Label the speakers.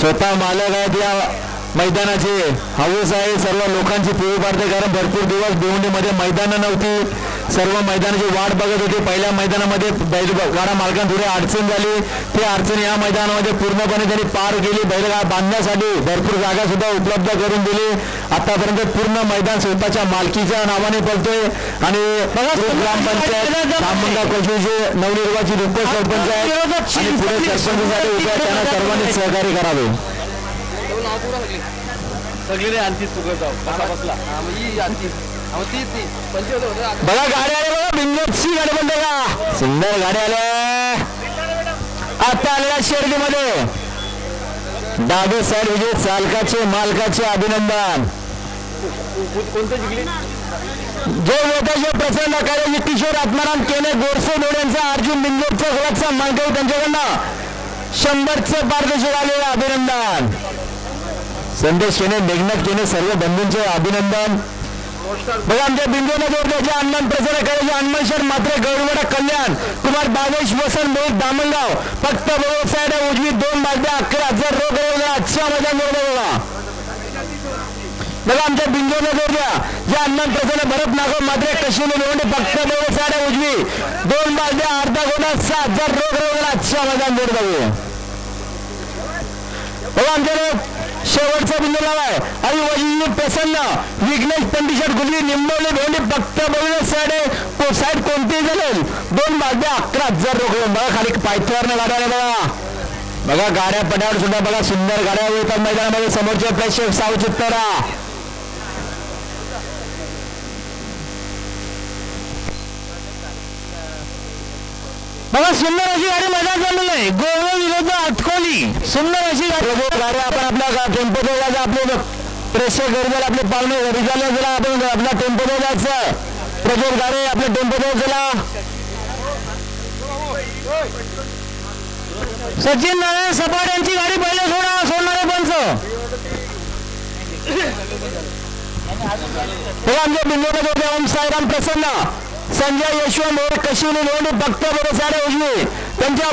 Speaker 1: स्वतः मालक आहेत या मैदानाचे हौस आहे. सर्व लोकांची पिळी पाडते कारण भरपूर दिवस भिवंडीमध्ये मैदानं नव्हती. सर्व मैदानाची वाट बघत होती. पहिल्या मैदानामध्ये बैल गाडा मालकांना थोडी अडचण झाली. ती अडचण या मैदानामध्ये पूर्णपणे त्यांनी पार केली. बैलगाडा बांधण्यासाठी भरपूर जागा सुद्धा उपलब्ध करून दिली. आतापर्यंत पूर्ण मैदान स्वतःच्या मालकीच्या नावाने पडतोय. आणि ग्रामपंचायत राममंगा कॉलनीचे नवनिर्वाचित उपसरपंच आहेत आणि पुढे सरपंचसाठी उभे आहेत त्यांना सर्वांनी सहकार्य करावे.
Speaker 2: सगळे आणखी चुकत जाऊ बसला.
Speaker 1: बघा गाड्या आल्या बघा बिंगोपसी गाडी म्हणते का सुंदर गाड्या आल्या आता आलेल्या शर्यतीमध्ये डावे साईड विजय चालकाचे मालकाचे अभिनंदन. जय मोठ्याचे प्रसन्न कार्य किशोर आत्माराम केने गोडसे डोळे यांचा अर्जुन बिंगोपचा गुलाबचा मानकरी त्यांच्याकडनं शंभरचं पारदर्शक आलेलं अभिनंदन. संदेश केने मेघनाथ केने सर्व बंधूंचे अभिनंदन. बघा आमच्या बिंदूने जोडण्याचे हनुमान प्रसन्न करायचे हनुमान शहर मात्र गौरवडा कल्याण कुमार बागेश वसंत मोहित दामणगाव फक्त बरोबर साईड उजवी दोन बाजल्या अकरा हजार रोग रोग आजच्या मैदान जोडलं बघा. बघा आमच्या बिंदूने जोडल्या या हनुमान प्रसन्न भरत नागो मात्र कशीने लोंढे फक्त बरोबर साईड उजवी दोन बाजल्या अर्धा गोडा सात हजार रोग रोग आजच्या मैदान जोडलं बघा. आमच्या शेवटचा बिंदू लावाय आणि वजीर प्रसन्न. विघ्नेश पंडिशट गुजरी निंबवले भेंडी फक्त बघून साईड आहे साईड कोणतीही झालेल दोन बाजू अकरा हजार रोखून बघा खाली पायथ्यावर गाड्या बघा. बघा गाड्या पड्यावर सुद्धा बघा सुंदर गाड्या येतात मैदानामध्ये. समोरचे प्रेक्षक सावचित करा. बघा सुंदर अशी गाडी मैदान चाललेली आहे. गोवा विरुद्ध अटकोली सुंदर अशी गाडी. आपण आपल्या टेम्पो जायचं आपले प्रेक्षक गरजेला आपले पाहुणे झाले जरा आपण आपला टेम्पो जायचं प्रज्वल गाडी आपल्या टेम्पो चला सचिन नारायण सपाट यांची गाडी पहिले सोडा सोडणारे पंच. हे आमच्या बिंदूमध्ये ओम साईराम प्रसन्न संजय यशवंत कशिवली लोंढी भक्त बरोबर उजवी. त्यांच्या